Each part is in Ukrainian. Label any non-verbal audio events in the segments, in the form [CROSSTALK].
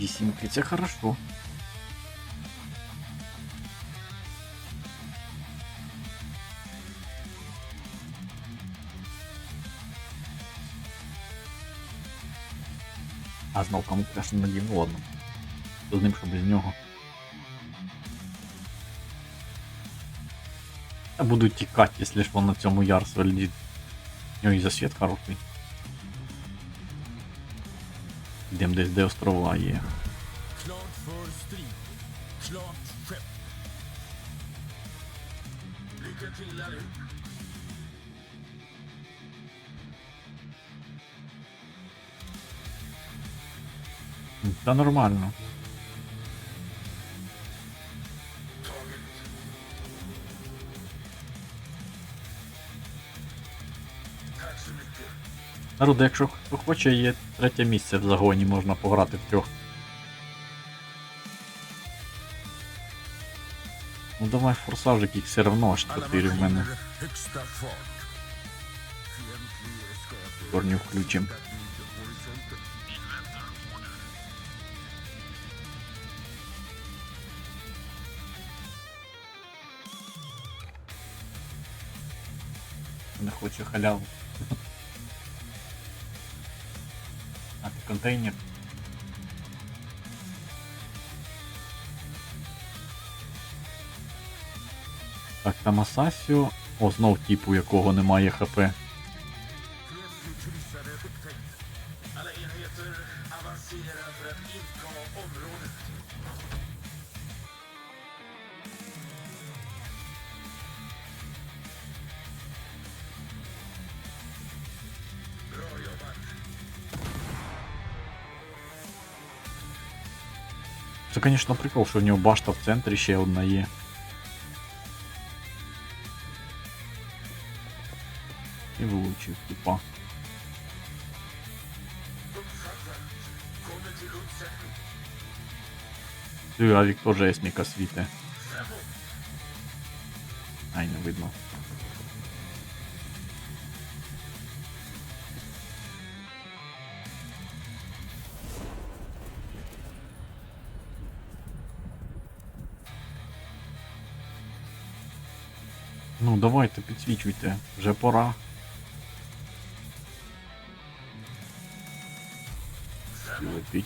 Вісімки, це хорошо. А знов кому не надів, ну ладно. З що без нього. Я буду тікати, якщо ж вон на цьому ярсу летить. У нього і засвіт хороший. Йдем десь де острова є. Та för Народ, якщо хто хоче, є третє місце в загоні, можна пограти в трьох. Ну давай форсажик, їх все одно аж Alla 4 в мене. Корню включим. Не хочу халяву. Контейнер. Так, там Асасіо. О, знов типу, якого немає ХП. Це, звісно, прикол, що в нього башта в центрі ще одна є. І влучив, типа. Uppfattat. Kommer till undsättning. Ти авік теж есміка світе. Framåt. Ай, не видно. Ну, давайте, підсвічуйте, вже пора. Fientlig.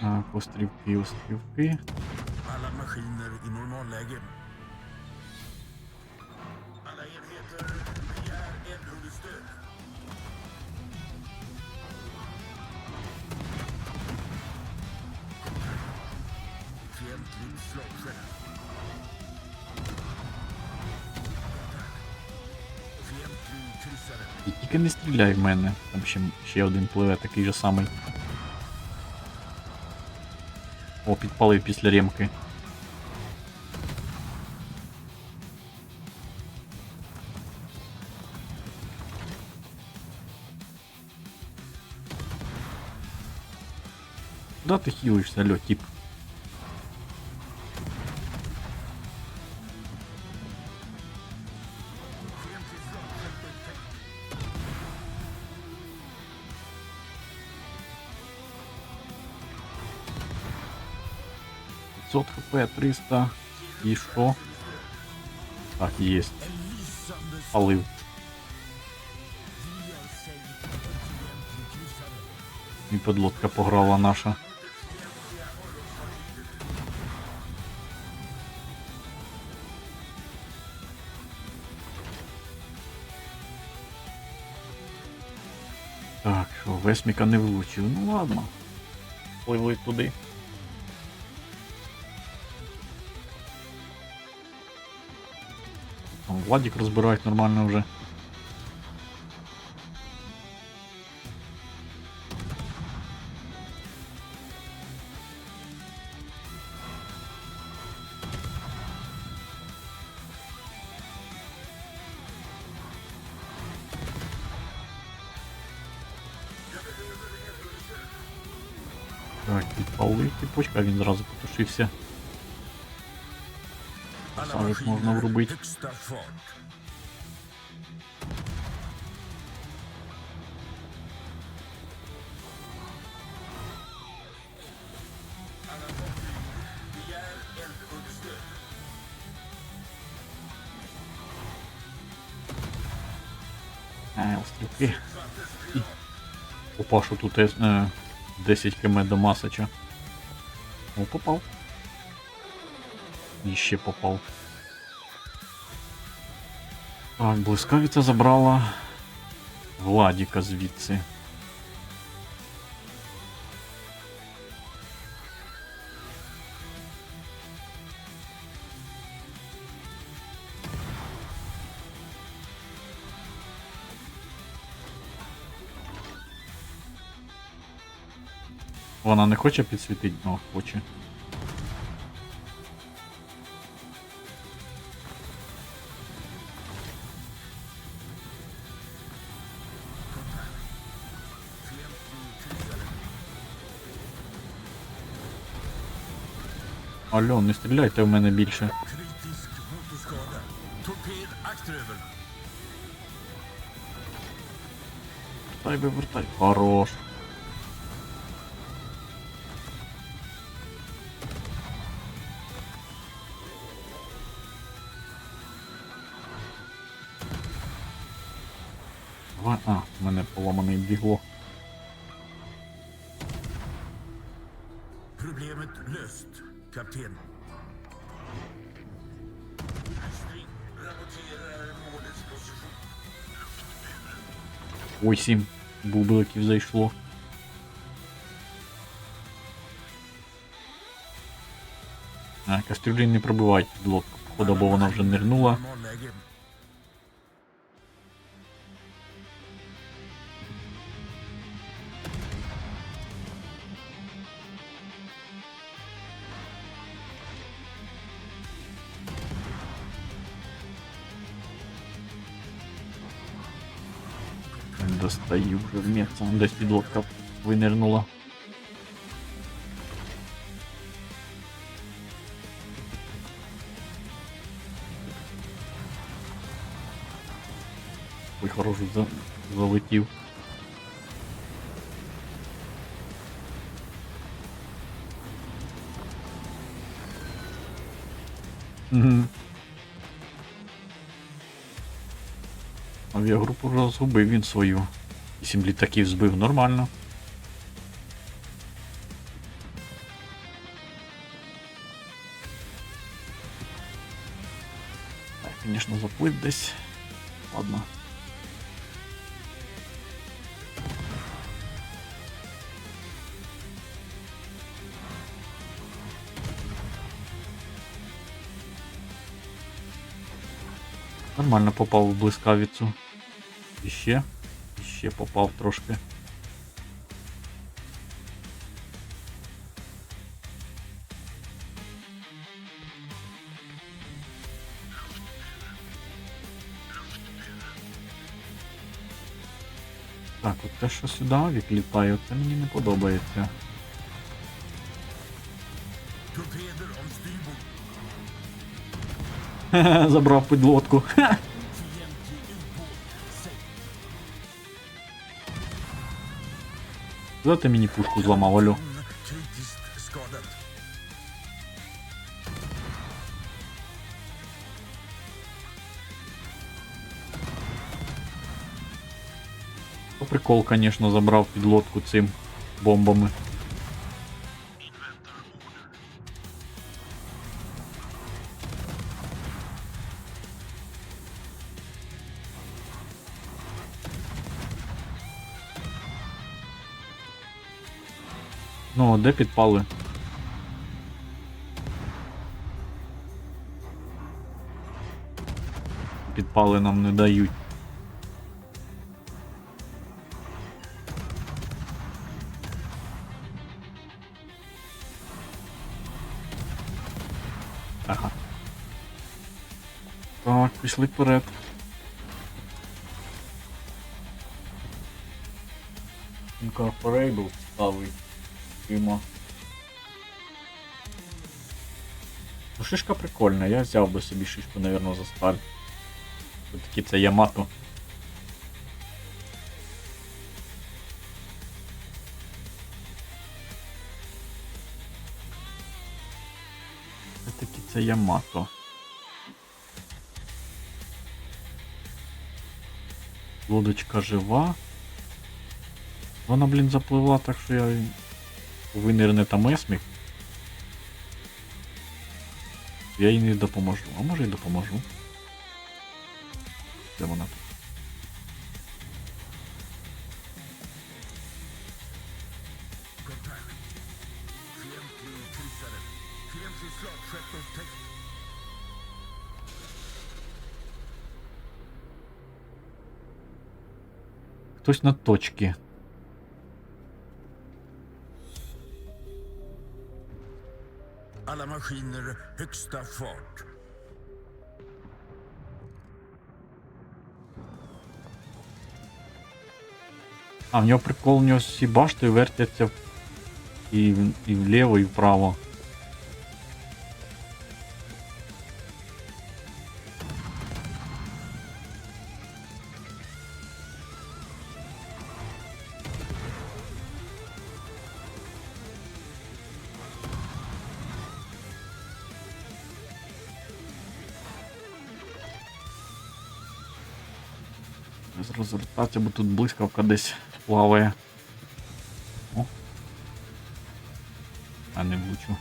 Так, острівки, острівки. Maskiner i normalläge. Alla enheter begär eldunderstöd. Fientligt slagskepp. І тільки не стріляй в мене. Там ще, ще один пливе, такий же самий. О, підпалив після ремки. Куда ти хілишся, алло, тип? Fientligt slagskepp upptäckt. 500 хп, 300. І що? Так, fientlig kryssare. І подлодка пограла наша. Весміка не влучив. Ну ладно. Пливли туди. Там Владик розбирають нормально вже. Alla fartyg, begär eldunderstöd. Е, острівки. Vattenspridare. Опа, що тут е, 10 км до Масача. О, попав. І ще попав. Так, блискавиця забрала Владіка звідси. Вона не хоче підсвітити, ну, хоче. Алло, не стріляйте в мене більше. Torped akteröver. Вертай. Хорош. Поламаний бігло. Problemet löst, kapten. Position. Бубликів зайшло. А, кастрюлі не пробивають підлодку, походу, бо вона вже нирнула. Місце. Десь підлодка винирнула. Ой, хороший за... залетів. Мгм. Авіагрупу вже згубив він свою. Сім літаків збив нормально. Звісно, заплив десь. Ладно. Нормально попав в блискавицю. І ще. І ще попав трошки. Так, от те, що сюди авік літає, це мені не подобається. [LAUGHS] Забрав підлодку. [LAUGHS] Куди ти мені пушку зламав, алло? По прикол, конечно, забрав підлодку цим бомбами. Де підпали? Підпали нам не дають. Ага. Так, пішли вперед. Incorporable ставий. Працюємо. Ну, шишка прикольна, я взяв би собі шишку, мабуть, за сталь. Ось такі це Ямато. Ось такі це Ямато. Лодочка жива. Вона, блін, запливла, так що я винирне там есмік. Я їй не допоможу. А може й допоможу. Де вона тут? Kontakt. Fientlig kryssare. Fientlig slagskepp upptäckt. Хтось на точці. Alla maskiner högsta fart. А, в нього прикол, у нього всі башти вертяться і, і вліво, і вправо. Розвертатися, бо тут блискавка десь плаває. О. А не влучу.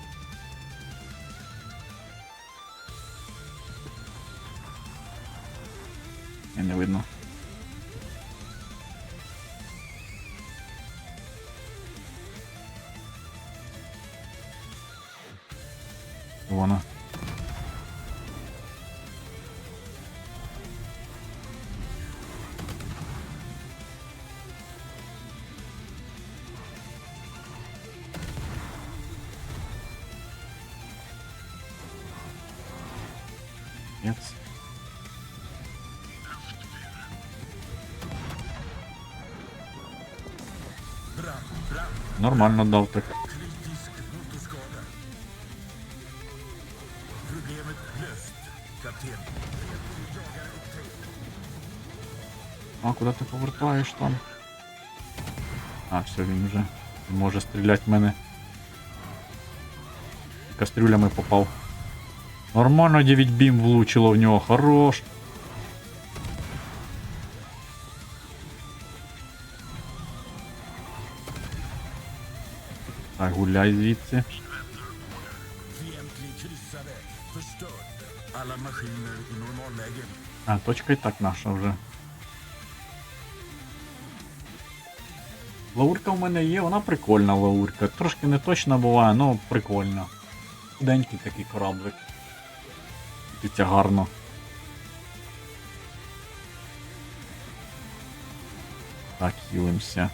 Не видно. Нет. Brand, brand. Нормально дав так. Kritisk motorskada. Problemet löst. Kapten. Fientlig jagare upptäckt. А, куди ти повертаєш там? А, все, він вже не може стріляти в мене. Кастрюлями попав. Нормально 9 бім влучило в нього, хорош. Так, гуляй звідси. А, точка і так наша вже. Лаурка в мене є, вона прикольна лаурка. Трошки не точна буває, але прикольна. Худенький такий кораблик. Дивіться гарно. Так, хілимося.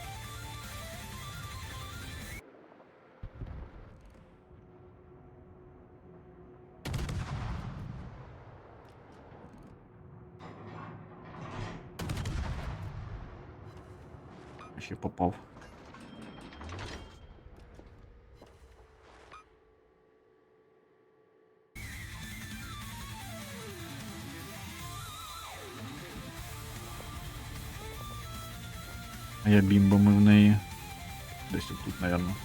Ще попав. Я бімбами в неї. Десь тут, напевно.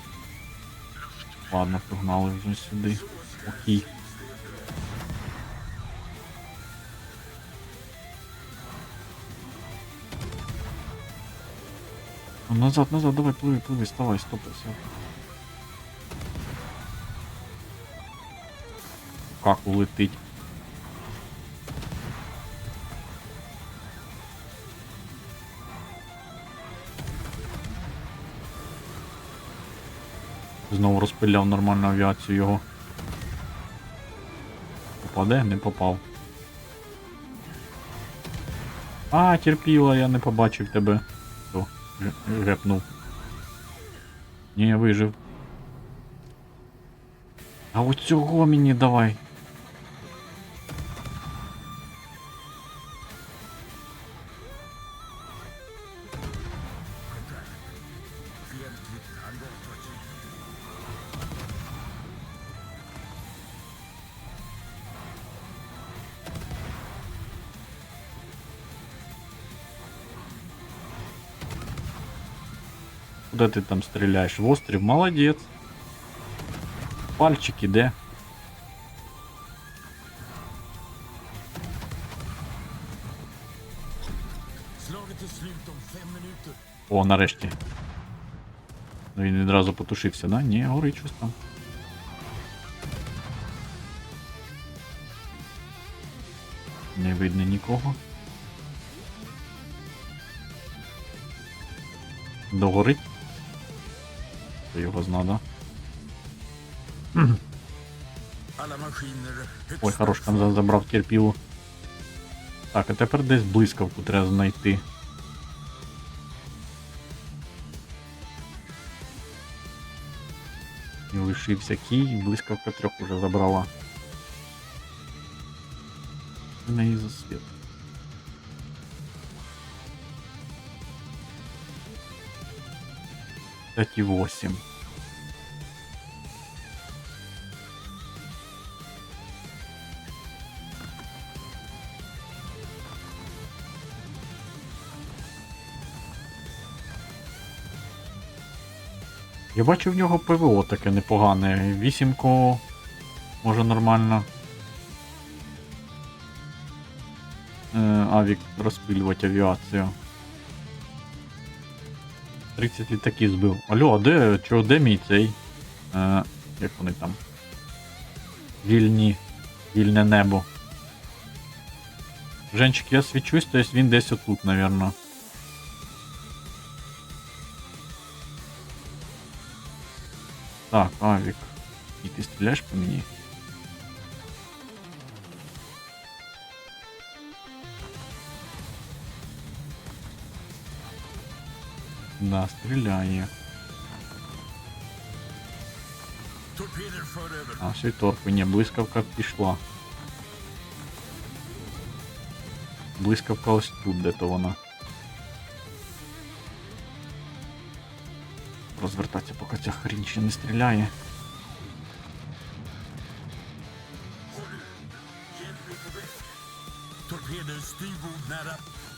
Ладно, погнали вже сюди. Окей. Ну, Назад, назад, давай, пливи, пливи, вставай, стопай, все. Как улетить? Знову розпиляв нормальну авіацію його. Попаде? Не попав. А, терпіла, я не побачив тебе. О, гепнув. Ні, вижив. А от цього мені давай. Куди ти там стріляєш? В острів, молодець. Пальчик іде. Slaget är slut om fem minuter. О, нарешті. Ну він відразу потушився, да? Ні, горить щось там. Не видно нікого. Догорить. Хто його зна, да? Ой, хорош, там за- забрав терпілу. Так, а тепер десь блискавку треба знайти. І лишився кій, блискавка трьох уже забрала. На її засвіт. П'ять і восемь. Я бачу в нього ПВО таке непогане. Вісімко може нормально. Е, авік розпилювати авіацію. 30 літаків збив. Алло, а де, чого, де мій цей? Е, як вони там? Вільні. Вільне небо. Женчик, я свічусь, то есть він десь отут, наверное. Так, Авік. І ти стріляєш по мені? Да, стріляє. torpeder för över. А, все торпи. Ні, блискавка пішла. Блискавка ось тут, де то вона. Розвертатися, поки ця хрінь ще не стріляє. Håll ut.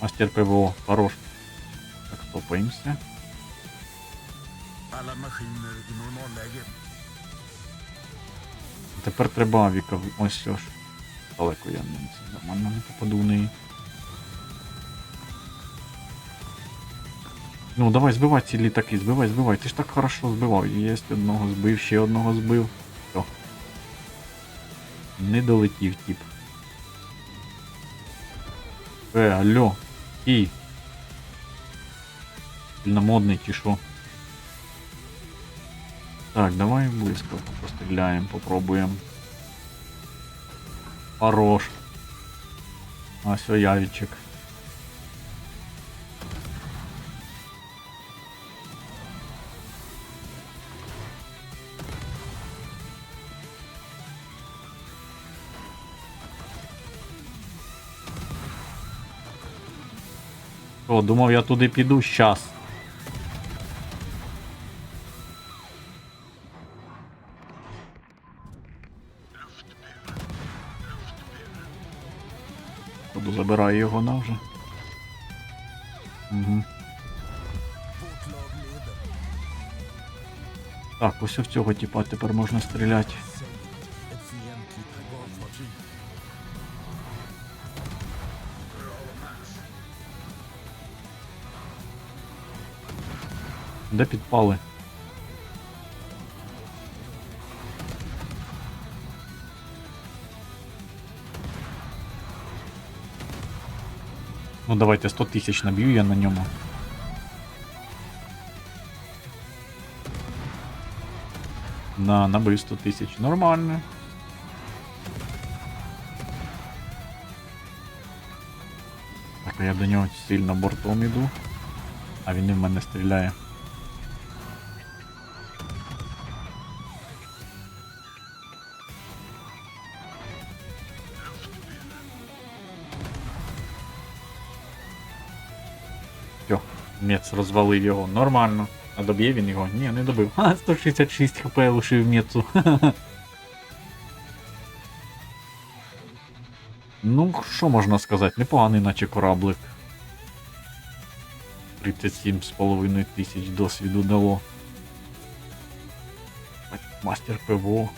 мастер ПВО, хорош. Так, normalläge. Тепер треба авіка. Ось що ж. Далеко я не це нормально не попаду в неї. Ну, давай збивай ці літаки, збивай, збивай. Ти ж так хорошо збивав. Є одного збив, ще одного збив. Все. Не долетів тип. Е, алло. І. Сильномодний чи що? Так, давай близько постріляємо, попробуємо. Хорош. А все, явічик. О, думав я туди піду щас. Буду забираю його на вже. Угу. Так, ось в цього типа тепер можна стріляти. Де підпали? Ну давайте 100 тисяч наб'ю я на ньому. На, набив 100 тисяч. Нормально. Так, а я до нього сильно бортом іду. А він і в мене стріляє. Мец розвалив його. Нормально. А доб'є він його? Ні, не добив. Ха, 166 хп лишив Мецу. [LAUGHS] Ну, що можна сказати, непоганий наче кораблик. 37,5 тисяч досвіду дало. Мастер ПВО.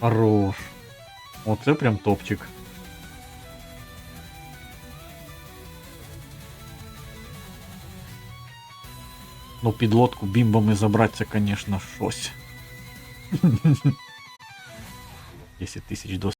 Хорош. Оце прям топчик. Ну, підлодку бімбами забрати, це, конечно, щось. [LAUGHS] 10 тисяч досвіду.